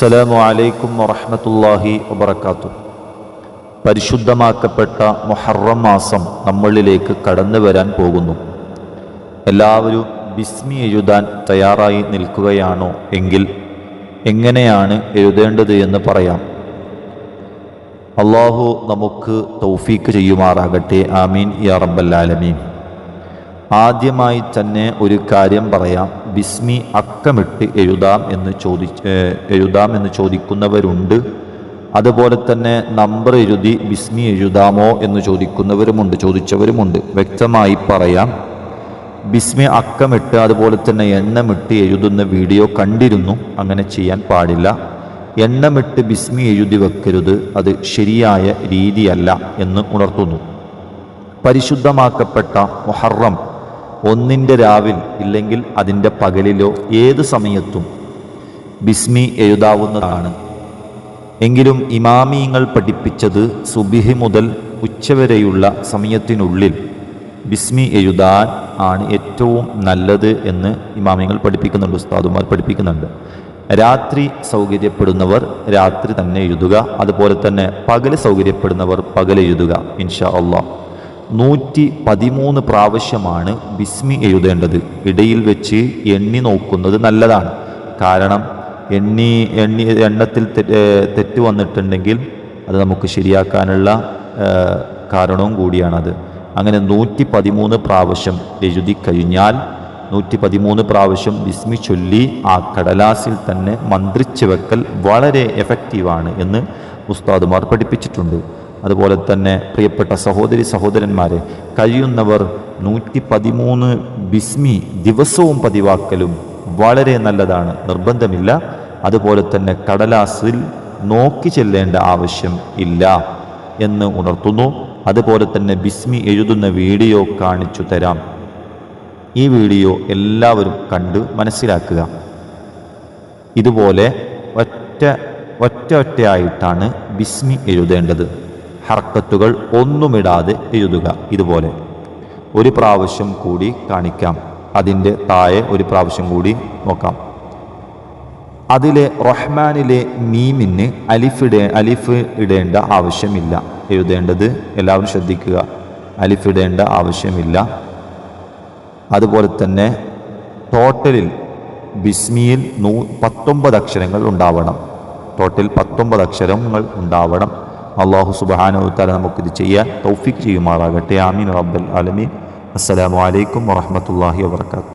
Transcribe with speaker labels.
Speaker 1: അസ്സലാമു അലൈക്കും വറഹമത്തല്ലാഹി വബർക്കാത്തു പരിശുദ്ധമാക്കപ്പെട്ട മുഹറം മാസം നമ്മളിലേക്ക് കടന്നു വരാൻ പോകുന്നു. എല്ലാവരും ബിസ്മി എഴുതാൻ തയ്യാറായി നിൽക്കുകയാണോ എങ്കിൽ എങ്ങനെയാണ് എഴുതേണ്ടത് എന്ന് പറയാം. അള്ളാഹു നമുക്ക് തൗഫീക്ക് ചെയ്യുമാറാകട്ടെ. ആമീൻ യാ റബ്ബല്ലാലമീൻ ആദ്യമായി തന്നെ ഒരു കാര്യം പറയാം. ബിസ്മി അക്കമിട്ട് എഴുതാം എന്ന് ചോദി എഴുതാം എന്ന് ചോദിക്കുന്നവരുണ്ട്. അതുപോലെ തന്നെ നമ്പർ എഴുതി ബിസ്മി എഴുതാമോ എന്ന് ചോദിക്കുന്നവരുമുണ്ട് ചോദിച്ചവരുമുണ്ട്. വ്യക്തമായി പറയാം. ബിസ്മി അക്കമിട്ട് അതുപോലെ തന്നെ എണ്ണമിട്ട് എഴുതുന്ന വീഡിയോ കണ്ടിരുന്നു. അങ്ങനെ ചെയ്യാൻ പാടില്ല. എണ്ണമിട്ട് ബിസ്മി എഴുതി വെക്കരുത്. അത് ശരിയായ രീതിയല്ല എന്ന് ഉണർത്തുന്നു. പരിശുദ്ധമാക്കപ്പെട്ട മുഹറം ഒന്നിന്റെ രാവിൽ ഇല്ലെങ്കിൽ അതിന്റെ പകലിലോ ഏത് സമയത്തും ബിസ്മി എഴുതാവുന്നതാണ്. എങ്കിലും ഇമാമിയങ്ങൾ പഠിപ്പിച്ചത് സുബിഹി മുതൽ ഉച്ചവരെയുള്ള സമയത്തിനുള്ളിൽ ബിസ്മി എഴുതാൻ ആണ് ഏറ്റവും നല്ലത് എന്ന് ഇമാമിയങ്ങൾ പഠിപ്പിക്കുന്നുണ്ട് ഉസ്താദുമാർ പഠിപ്പിക്കുന്നുണ്ട്. രാത്രി സൗകര്യപ്പെടുന്നവർ രാത്രി തന്നെ എഴുതുക അതുപോലെ തന്നെ പകൽ സൗകര്യപ്പെടുന്നവർ പകൽ എഴുതുക ഇൻഷാ അള്ളാഹ്. നൂറ്റി പതിമൂന്ന് പ്രാവശ്യമാണ് ബിസ്മി എഴുതേണ്ടത്. ഇടയിൽ വെച്ച് എണ്ണി നോക്കുന്നത് നല്ലതാണ്. കാരണം എണ്ണി എണ്ണി എണ്ണത്തിൽ തെറ്റ് വന്നിട്ടുണ്ടെങ്കിൽ അത് നമുക്ക് ശരിയാക്കാനുള്ള കാരണവും കൂടിയാണത്. അങ്ങനെ നൂറ്റി പതിമൂന്ന് പ്രാവശ്യം എഴുതി കഴിഞ്ഞാൽ നൂറ്റി പതിമൂന്ന് പ്രാവശ്യം ബിസ്മി ചൊല്ലി ആ കടലാസിൽ തന്നെ മന്ത്രിച്ച് വെക്കൽ വളരെ എഫക്റ്റീവാണ് എന്ന് ഉസ്താദുമാർ പഠിപ്പിച്ചിട്ടുണ്ട്. അതുപോലെ തന്നെ പ്രിയപ്പെട്ട സഹോദരി സഹോദരന്മാരെ കഴിയുന്നവർ നൂറ്റി പതിമൂന്ന് ബിസ്മി ദിവസവും പതിവാക്കലും വളരെ നല്ലതാണ് നിർബന്ധമില്ല. അതുപോലെ തന്നെ കടലാസിൽ നോക്കി ചെല്ലേണ്ട ആവശ്യം ഇല്ല എന്ന് ഉണർത്തുന്നു. അതുപോലെ തന്നെ ബിസ്മി എഴുതുന്ന വീഡിയോ കാണിച്ചു തരാം. ഈ വീഡിയോ എല്ലാവരും കണ്ട് മനസ്സിലാക്കുക. ഇതുപോലെ ഒറ്റ ഒറ്റ ഒറ്റയായിട്ടാണ് ബിസ്മി എഴുതേണ്ടത്. ഹർക്കത്തുകൾ ഒന്നുമിടാതെ എഴുതുക. ഇതുപോലെ ഒരു പ്രാവശ്യം കൂടി കാണിക്കാം. അതിന്റെ താഴെ ഒരു പ്രാവശ്യം കൂടി നോക്കാം. അതിലെ റഹ്മാനിലെ മീമിന് അലിഫിടേ അലിഫ് ഇടേണ്ട ആവശ്യമില്ല. എഴുതേണ്ടത് എല്ലാവരും ശ്രദ്ധിക്കുക. അലിഫിടേണ്ട ആവശ്യമില്ല. അതുപോലെ തന്നെ ടോട്ടലിൽ ബിസ്മിയിൽ നൂ പത്തൊമ്പത് അക്ഷരങ്ങൾ ഉണ്ടാവണം. ടോട്ടൽ പത്തൊമ്പത് അക്ഷരങ്ങൾ ഉണ്ടാവണം. അള്ളാഹു സുബാനുത്താല നമുക്കിത് ചെയ്യാൻ തൗഫിക് ചെയ്യുമാറാകട്ടെ. ആമീൻ റബ്ബൽ ആലമീൻ. അസ്സലാമു അലൈക്കും വറഹമത്തല്ലാഹി വാത്തു